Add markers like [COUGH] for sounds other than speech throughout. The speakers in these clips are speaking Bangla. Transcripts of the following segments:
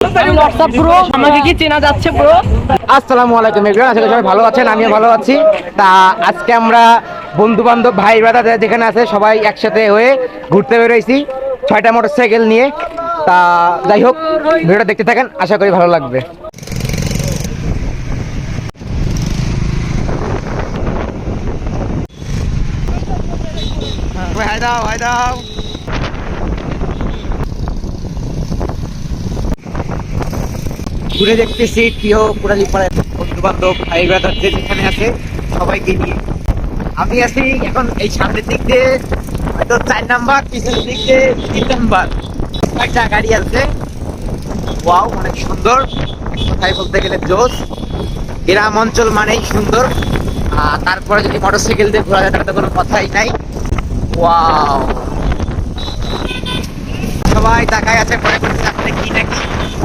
হোয়াটসঅ্যাপ ব্রো আমাকে কি চেনা যাচ্ছে ব্রো আসসালামু আলাইকুম এভরিওয়ান আশা করি সবাই ভালো আছেন আমিও ভালো আছি। তা আজকে আমরা বন্ধু বান্ধব ভাই ব্রাদার যেখানে আছে সবাই একসাথে হয়ে ঘুরতে বেরোইছি ছয়টা মোটরসাইকেল নিয়ে। তা যাই হোক ভিডিওটা দেখতে থাকেন আশা করি ভালো লাগবে। হাই দাও হাই দাও। ঘুরে দেখতেছি, প্রিয় পুরালি পাড়ায় বন্ধু বান্ধব ভাই ব্রাদার যে যেখানে আছে, সবাইকে নিয়ে। আমি আছি এখন এই সামনের দিক দিয়ে, হয়তো চার নাম্বার, পিছনের দিক দিয়ে তিন নাম্বার। একটা গাড়ি আছে। ওয়াও, অনেক সুন্দর। কোথায় বলতে গেলে জোস গ্রাম অঞ্চল মানেই সুন্দর। আর তারপরে যদি মোটরসাইকেল দিয়ে ঘোরা যায় তো কোনো কথাই নাই। ওয়াও। সবাই তাকায় আছে মনে করছে আপনি কি নাকি?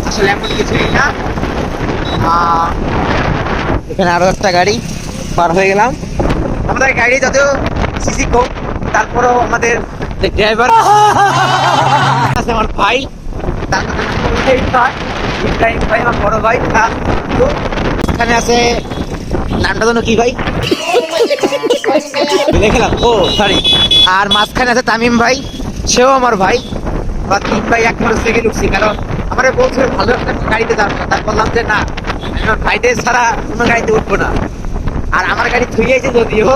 আসলে এমন কিছুই না? এখানে আরও একটা গাড়ি পার হয়ে গেলাম। আমাদের গাড়ি যদিও সিসি কম তারপরেও আমাদের যে ড্রাইভার আছে আমার ভাই। ভাই। আমার বড় ভাই এখানে আছে নামটা যেন কি ভাই? [LAUGHS] দেখলাম ও সরি আর মাঝখানে আছে তামিম ভাই সেও আমার ভাই। বা তিন ভাই এক মোটর সাইকেল উঠছি কারণ আমার বলছিল ভালো একটা গাড়িতে যাব তার বললাম যে, না ভাইদের ছাড়া কোনো গাড়িতে উঠবো না। আর আমার গাড়ি থুইয়েছে যদিও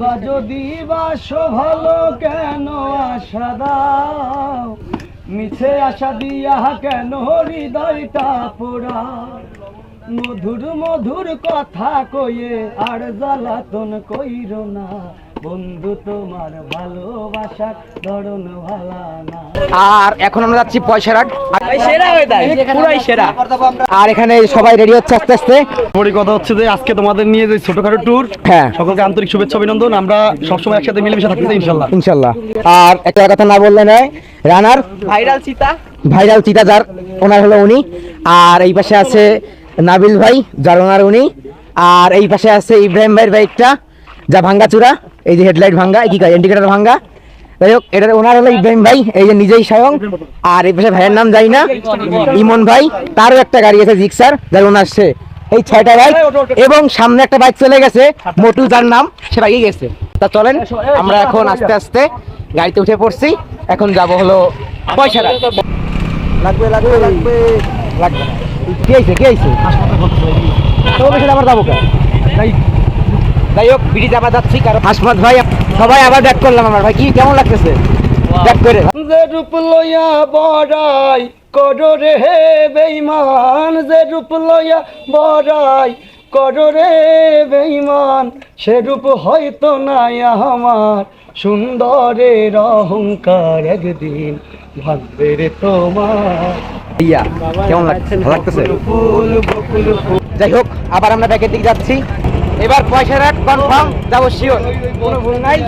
বা যদি বাসো ভালো কেন আশা দাও? মিছে আশা দিয়া কেন হৃদয়টা পোড়া মধুর মধুর কথা কয়ে আর জ্বালাতন কইর না। বন্ধু তোমার ভালোবাসার ধরন ভালা না। আর এখন আমরা যাচ্ছি পয়সারাট আর এখানে সবাই রেডি হচ্ছে আস্তে আস্তে। বড় কথা হচ্ছে যে আজকে তোমাদের নিয়ে যে ছোটখাটো ট্যুর হ্যাঁ। সকলকে আন্তরিক শুভেচ্ছা অভিনন্দন। আমরা সবসময় একসাথে মিলেমিশে থাকতে ইনশাল্লাহ। ইনশাল্লাহ। আর একটা কথা না বললে নয় রানার ভাইরাল চিতা। ভাইরাল চিতা যার ওনার হলো উনি। আর এই পাশে আছে নাবিল ভাই যার ওনার উনি। আর এই পাশে আছে ইব্রাহিম ভাইয়ের বাইকটা যা ভাঙ্গা চূড়া এই যে হেডলাইট ভাঙ্গা কি কয় ইন্ডিকেটার ভাঙ্গা? যাই হোক এটার ওনার হলো ইব্রাহিম ভাই এই যে নিজেই স্বয়ং। আর এই পাশে ভাইয়ের নাম যাই না ইমন ভাই তারও একটা গাড়ি আছে জিক্সার যার ওনার সে এই ছয়টা বাইক এবং সামনে একটা বাইক চলে গেছে মোটু যার নাম সে বাইকে গেছে। তা চলেন আমরা এখন আস্তে আস্তে গাড়িতে উঠে পড়ছি এখন যাব হলো পয়সা লাগবে লাগবে লাগবে। লাগবে কে আইছে কে আইছে? তো বেশি আবার যাব কেন যাই হোক বিড়ি যাবা যাচ্ছি কারণ হাসমত ভাই সবাই আবার ব্যাক করলাম আমার। ভাই কি কেমন লাগতেছে? ব্যাক করে। যে রূপ লইয়া বড়াই করো রে বেইমান যে রূপ লইয়া বড়াই করো রে বেইমান সে রূপ হয়তো নাই আমার। সুন্দরের অহংকার একদিন ভাববে রে তোমার। ইয়া কেমন লাগছে ভালো লাগতেছে? যাই হোক আবার আমরা ব্যাকের দিকে যাচ্ছি। এবার পয়সা রাখ কনফার্ম যাব শিওর কোনো ভুল নাই।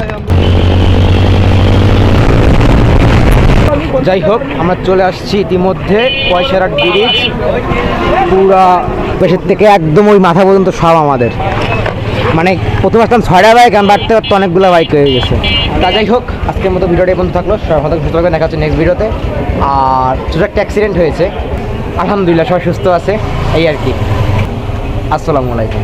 যাই হোক, আমরা চলে আসছি ইতিমধ্যে পয়সারাট ব্রিজ পুরা পেশের থেকে একদম ওই মাথা পর্যন্ত সব আমাদের। মানে প্রথমে আসলাম ছয়টা বাইক আমি বাড়তে বাড়তে অনেকগুলো বাইক হয়ে গেছে। তা যাই হোক, আজকের মতো ভিডিওটা পর্যন্ত থাকল। সবাই সুস্থ দেখা হচ্ছে নেক্সট ভিডিওতে আর ছোটো একটা অ্যাক্সিডেন্ট হয়েছে। আলহামদুলিল্লাহ, সবাই সুস্থ আছে। এই আর কি। আসসালামু আলাইকুম।